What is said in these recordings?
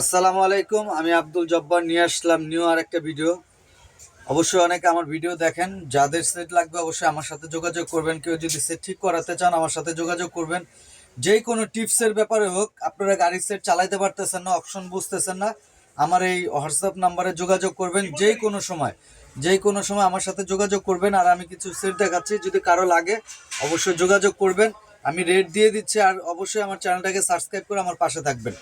আসসালামু আলাইকুম, আমি আব্দুল জব্বার নিয়ে আসলাম নিউ আর একটা ভিডিও অবশ্যই অনেকে আমার ভিডিও দেখেন, যাদের সেট লাগবে অবশ্যই আমার সাথে যোগাযোগ করবেন। কেউ যদি সেট ঠিক করাতে চান, আমার সাথে যোগাযোগ করবেন। যেই কোনো টিপসের ব্যাপারে হোক, আপনারা গাড়ির সেট চালাইতে পারতেছেন না অপশন বুঝতেছেন না, আমার এই হোয়াটসঅ্যাপ নাম্বারে যোগাযোগ করবেন যেই কোনো সময়। যেই কোনো সময় আমার সাথে যোগাযোগ করবেন আর আমি কিছু সেট দেখাচ্ছি, যদি কারও লাগে, অবশ্যই যোগাযোগ করবেন। আমি রেট দিয়ে দিচ্ছি আর অবশ্যই আমার চ্যানেলটাকে সাবস্ক্রাইব করে আমার পাশে থাকবেন।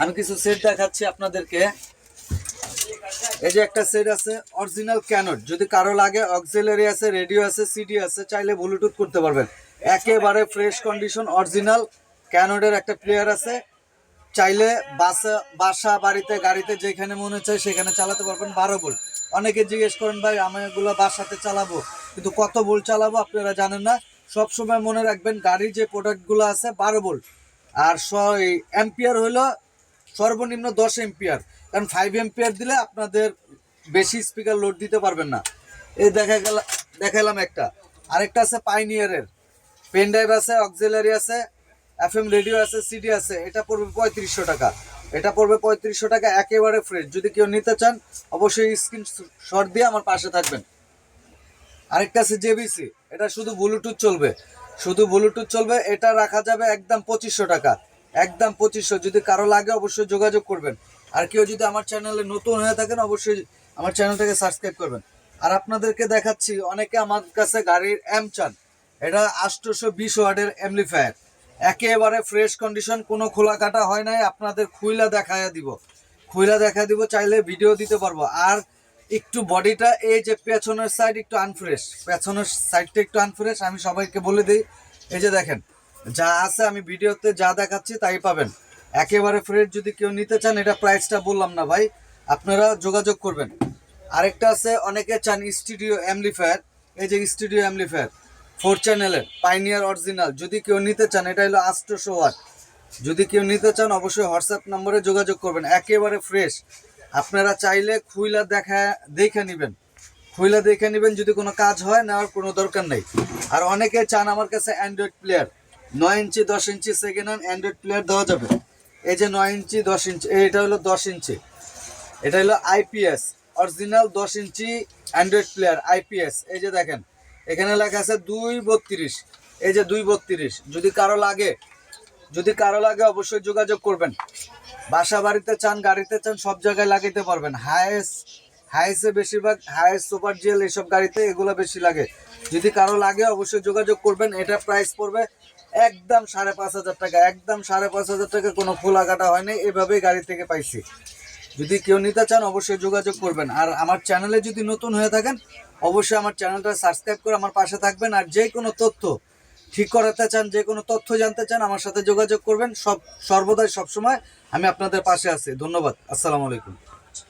আমি কিছু সেট দেখাচ্ছি আপনাদেরকে। এই যে একটা সেট আছে অরিজিনাল ক্যানট যদি কারও লাগে অক্সিলারি আছে রেডিও আছে সিডি আছে, চাইলে ব্লুটুথ করতে পারবেন। একেবারে ফ্রেশ কন্ডিশন অরিজিনাল ক্যানটের একটা প্লেয়ার আছে। চাইলে বাসা বাসা, বাড়িতে, গাড়িতে যেখানে মনে চায় সেখানে চালাতে পারবেন বারো ভোল্ট। অনেকে জিজ্ঞেস করেন, ভাই, আমি এগুলো বাসাতে চালাবো। কিন্তু কত ভোল্ট চালাবো আপনারা জানেন না। সব সময় মনে রাখবেন, গাড়ির যে প্রোডাক্টগুলো আছে, বারো ভোল্ট। আর এম্পিয়ার হলো সর্বনিম্ন দশ এম্পিয়ার কারণ ফাইভ এম্পিয়ার দিলে আপনাদের বেশি স্পিকার লোড দিতে পারবেন না। এই দেখা গেল দেখালাম একটা। আরেকটা আছে পাইনিয়ারের পেন ড্রাইভ আছে অক্সিলারি আছে এফ এম রেডিও আছে সিডি আছে। এটা পড়বে পঁয়ত্রিশশো টাকা। এটা পড়বে পঁয়ত্রিশশো টাকা, একেবারে ফ্রেশ যদি কেউ নিতে চান, অবশ্যই স্ক্রিন শট দিয়ে আমার পাশে থাকবেন। আরেকটা আছে জেবিসি এটা শুধু ব্লুটুথ চলবে। শুধু ব্লুটুথ চলবে, এটা রাখা যাবে একদম পঁচিশশো টাকা। একদম পঁচিশশো। যদি কারও লাগে অবশ্যই যোগাযোগ করবেন। আর কেউ যদি আমার চ্যানেলে নতুন হয়ে থাকেন, অবশ্যই আমার চ্যানেলটাকে সাবস্ক্রাইব করবেন। আর আপনাদেরকে দেখাচ্ছি, অনেকে আমার কাছে গাড়ির এম চান। এটা আষ্টশো বিশ ওয়ার্ডের এমলিফায়ার একেবারে ফ্রেশ কন্ডিশন কোনো খোলা কাটা হয় নাই। আপনাদের খুইলা দেখায় দিব। খুইলা দেখা দিব, চাইলে ভিডিও দিতে পারব। আর একটু বডিটা এই যে পেছনের সাইড একটু আনফ্রেশ পেছনের সাইডটা একটু আনফ্রেশ আমি সবাইকে বলে দিই। এই যে দেখেন যা আছে আমি ভিডিওতে যা দেখাচ্ছি তাই পাবেন। একেবারে ফ্রেশ যদি কেউ নিতে চান, এটা প্রাইসটা বললাম না ভাই, আপনারা যোগাযোগ করবেন। আরেকটা আছে, অনেকে চান স্টুডিও অ্যামলিফায়ার এই যে স্টুডিও অ্যামলিফায়ার ফোর চ্যানেলের পাইনিয়ার অরিজিনাল যদি কেউ নিতে চান, এটা হলো আষ্টশো ওয়াট যদি কেউ নিতে চান, অবশ্যই হোয়াটসঅ্যাপ নম্বরে যোগাযোগ করবেন, একেবারে ফ্রেশ আপনারা চাইলে খুইলা দেখা, দেখে নেবেন। খুইলা দেখে নেবেন, যদি কোনো কাজ হয়, নেওয়ার কোনো দরকার নেই। আর অনেকে চান আমার কাছে অ্যান্ড্রয়েড প্লেয়ার নয় ইঞ্চি, দশ inch second hand Android player দেওয়া যাবে। এই যে নয় ইঞ্চি, দশ ইঞ্চি এটা হলো দশ ইঞ্চি। এটা হলো আইপিএস অরিজিনাল দশ ইঞ্চি অ্যান্ড্রয়েড প্লেয়ার আইপিএস এই যে দেখেন, এখানে লেখা আছে দুই বত্রিশ। এই যে দুই বত্রিশ, যদি কারও লাগে, যদি কারও লাগে অবশ্যই যোগাযোগ করবেন। বাসা বাড়িতে চান, গাড়িতে চান, সব জায়গায় লাগাইতে পারবেন। হায়েস্ট হায়েস্টে বেশিরভাগ হায়েস্ট সুপার জিএল এইসব গাড়িতে এগুলো বেশি লাগে। যদি কারও লাগে অবশ্যই যোগাযোগ করবেন, এটা প্রাইস পড়বে একদম সাড়ে পাঁচ হাজার টাকা, একদম সাড়ে পাঁচ হাজার টাকা কোনো খোলা কাটা হয়নি, এভাবেই গাড়ি থেকে পাইছি। যদি কেউ নিতে চান, অবশ্যই যোগাযোগ করবেন। আর আমার চ্যানেলে যদি নতুন হয়ে থাকেন, অবশ্যই আমার চ্যানেলটা সাবস্ক্রাইব করে আমার পাশে থাকবেন। আর যে কোনো তথ্য ঠিক করাতে চান, যে কোনো তথ্য জানতে চান, আমার সাথে যোগাযোগ করবেন। সব, সর্বদাই সবসময় আমি আপনাদের পাশে আছি। ধন্যবাদ। আসসালামু আলাইকুম।